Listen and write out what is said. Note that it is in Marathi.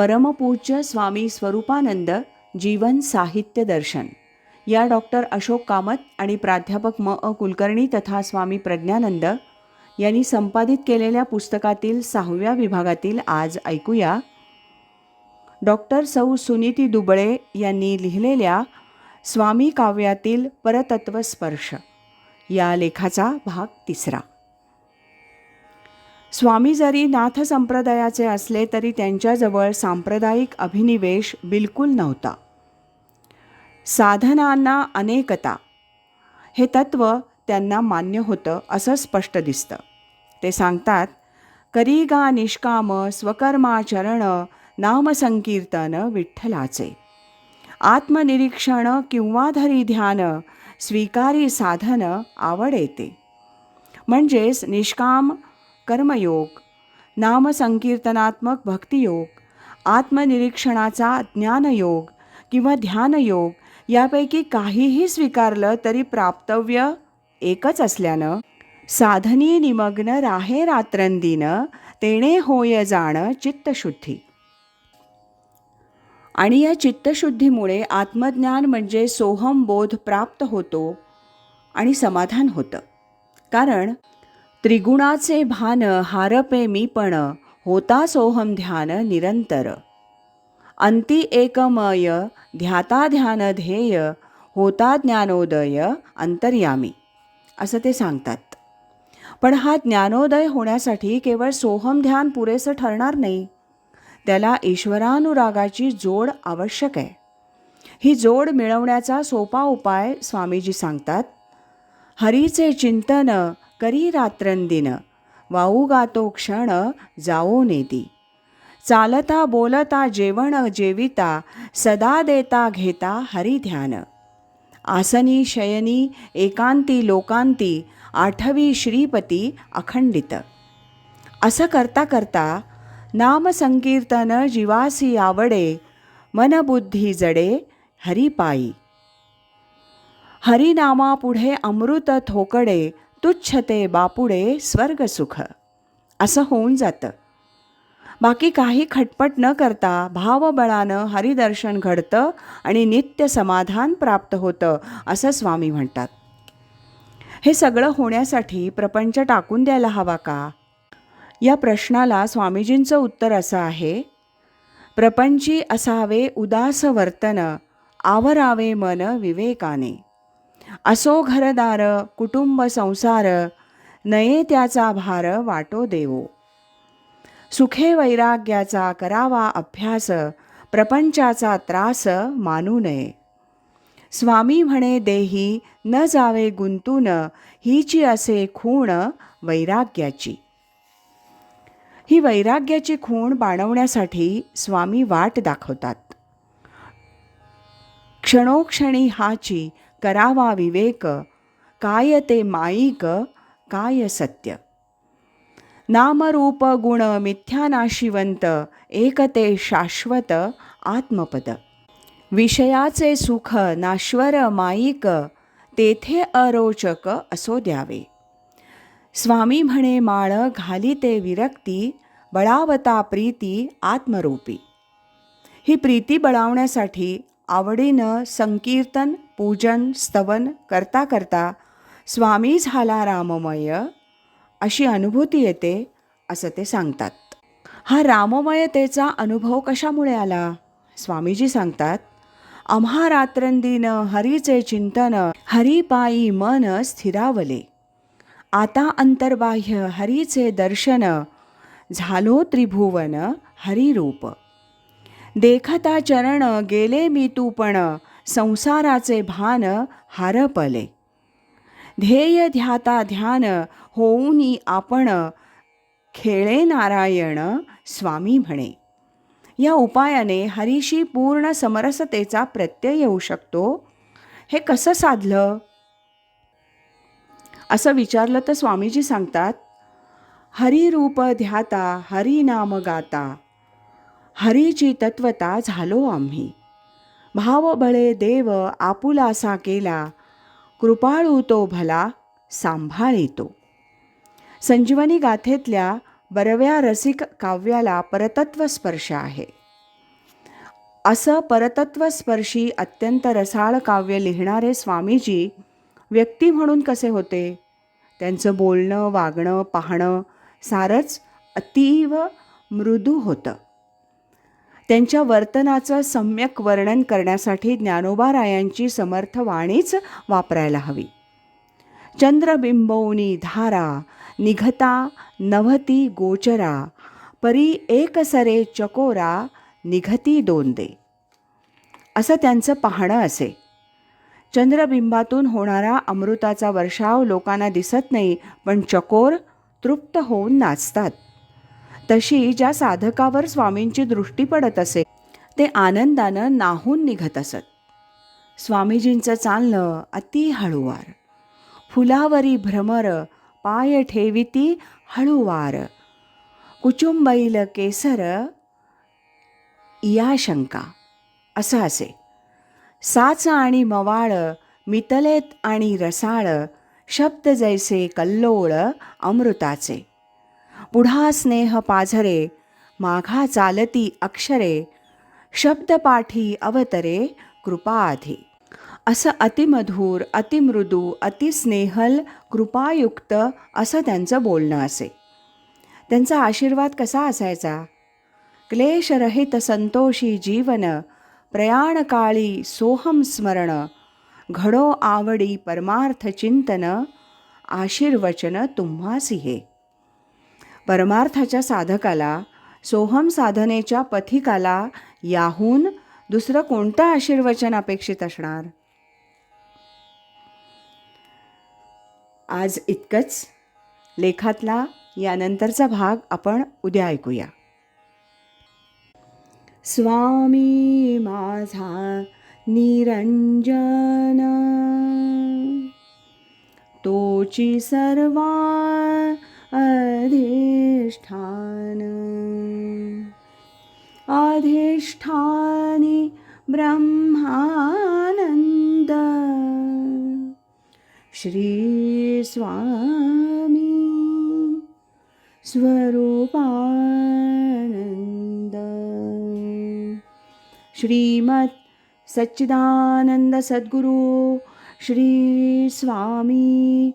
परमपूज्य स्वामी स्वरूपानंद जीवन साहित्य दर्शन. या डॉक्टर अशोक कामत आणि प्राध्यापक म. अ. कुलकर्णी तथा स्वामी प्रज्ञानंद यांनी संपादित केलेल्या पुस्तकातील सहाव्या विभागातील आज ऐकूया. डॉक्टर सौ सुनीती दुबळे यांनी लिहिलेल्या स्वामी काव्यातील परतत्व स्पर्श या लेखाचा भाग तिसरा. स्वामी जरी नाथ संप्रदायाचे असले तरी त्यांच्याजवळ सांप्रदायिक अभिनिवेश बिलकुल नव्हता. साधनांना अनेकता हे तत्त्व त्यांना मान्य होतं असं स्पष्ट दिसतं. ते सांगतात करीगा निष्काम स्वकर्माचरण नामसंकीर्तन विठ्ठलाचे. आत्मनिरीक्षण किंवा धरी ध्यान स्वीकारी साधन आवड येते म्हणजेच निष्काम कर्मयोग नामसंकीर्तनात्मक भक्तियोग आत्मनिरीक्षणाचा ज्ञानयोग किंवा ध्यानयोग यापैकी काहीही स्वीकारलं तरी प्राप्तव्य एकच असल्यानं साधनी निमग्न राहे रात्रंदीन तेणे होय जाण चित्तशुद्धी. आणि या चित्तशुद्धीमुळे आत्मज्ञान म्हणजे सोहम बोध प्राप्त होतो आणि समाधान होतं. कारण त्रिगुणाचे भान हारपे मी पण होता सोहम ध्यान निरंतर. अंती एकमय ध्याता ध्यान ध्येय होता ज्ञानोदय अंतर्यामी. असं ते सांगतात. पण हा ज्ञानोदय होण्यासाठी केवळ सोहम ध्यान पुरेसं ठरणार नाही. त्याला ईश्वरानुरागाची जोड आवश्यक आहे. ही जोड मिळवण्याचा सोपा उपाय स्वामीजी सांगतात. हरीचे चिंतन करी रात्रंदिन. वाऊ गातो क्षण जाओ नेती चालता बोलता जेवण जेविता सदा देता घेता हरिध्यान आसनी शयनी एकांती लोकांती आठवी श्रीपती अखंडित. असं करता करता नामसंकीर्तन जीवासी आवडे मनबुद्धी जडे हरिपायी. हरिनामापुढे अमृत थोकडे तुच्छते बापुडे स्वर्गसुख. असं होऊन जातं. बाकी काही खटपट न करता भावबळानं हरिदर्शन घडतं आणि नित्य समाधान प्राप्त होतं असं स्वामी म्हणतात. हे सगळं होण्यासाठी प्रपंच टाकून द्यायला हवा का? या प्रश्नाला स्वामीजींचं उत्तर असं आहे प्रपंची असावे उदास वर्तन आवरावे मन विवेकाने. असो घरदार कुटुंब संसार नये त्याचा भार वाटो देवो. सुखे वैराग्याचा करावा अभ्यास प्रपंचाचा त्रास मानू नये. स्वामी म्हणे देही न जावे गुंतून हीची असे खूण वैराग्याची. ही वैराग्याची खूण बाणवण्यासाठी स्वामी वाट दाखवतात. क्षणोक्षणी हाची करावा विवेक काय ते माईक काय सत्य. नामरूप गुण मिथ्यानाशिवंत एक ते शाश्वत आत्मपद. विषयाचे सुख नाश्वर माईक तेथे अरोचक असो द्यावे. स्वामी म्हणे माळ घाली ते विरक्ती बळावता प्रीती आत्मरूपी. ही प्रीती बळावण्यासाठी आवडीनं संकीर्तन पूजन स्तवन करता करता स्वामी झाला राममय अशी अनुभूती येते असं ते सांगतात. हा राममयतेचा अनुभव कशामुळे आला? स्वामीजी सांगतात आम्हा रात्रंदिन हरीचे चिंतन हरिपायी मन स्थिरावले. आता अंतर्बाह्य हरीचे दर्शन झालो त्रिभुवन हरिरूप देखता चरण गेले मी तू पण संसाराचे भान हारपले. ध्येय ध्याता ध्यान होऊनी आपण खेळे नारायण स्वामी म्हणे. या उपायाने हरीशी पूर्ण समरसतेचा प्रत्यय येऊ शकतो. हे कसं साधलं? असं विचारलं तर स्वामीजी सांगतात हरिरूप ध्याता हरिनाम गाता हरीची तत्वता झालो आम्ही. भावबळे देव आपुलासा केला. कृपाळू तो भला सांभाळितो. संजीवनी गाथेतल्या बरव्या रसिक काव्याला परतत्व स्पर्श आहे. असं परतत्वस्पर्शी अत्यंत रसाळ काव्य लिहिणारे स्वामीजी व्यक्ती म्हणून कसे होते? त्यांचं बोलणं वागणं पाहणं सारंच अतीव मृदू होतं. त्यांच्या वर्तनाचं सम्यक वर्णन करण्यासाठी ज्ञानोबारायांची समर्थ वाणीच वापरायला हवी. चंद्रबिंबवनी धारा निघता नवती गोचरा परी एकसरे चकोरा निघती दोंदे. असं त्यांचं पाहणं असे. चंद्रबिंबातून होणारा अमृताचा वर्षाव लोकांना दिसत नाही पण चकोर तृप्त होऊन नाचतात. तशी ज्या साधकावर स्वामींची दृष्टी पडत असे ते आनंदानं नाहून निघत असत. स्वामीजींचं चालणं अति हळूवार. फुलावरी भ्रमर पाय ठेविती हळूवार. कुचुंबैल केसर या शंका असं असे. साच आणि मवाळ मितलेत आणि रसाळ शब्द जैसे कल्लोळ अमृताचे. पुढा स्नेह पाझरे माघा चालती अक्षरे शब्दपाठी अवतरे कृपाधी असं अतिमधुर अतिमृदू अतिस्नेहल कृपायुक्त असं त्यांचं बोलणं असे. त्यांचा आशीर्वाद कसा असायचा? क्लेशरहित संतोषी जीवन प्रयाणकाळी सोहम स्मरण घडो आवडी परमार्थ चिंतन आशीर्वचन तुम्हासी हे परमार्थाच्या साधकाला सोहम साधनेच्या पथिकाला याहून दुसरं कोणतं आशीर्वचन अपेक्षित असणार? आज इतकंच. लेखातला यानंतरचा भाग आपण उद्या ऐकूया. स्वामी माझा निरंजन तोची सर्वा अधिष्ठान। अधिष्ठानि ब्रह्मानन्द। श्रीस्वामी स्वरूपानन्द। श्रीमत् सच्चिदानन्द सद्गुरु श्रीस्वामी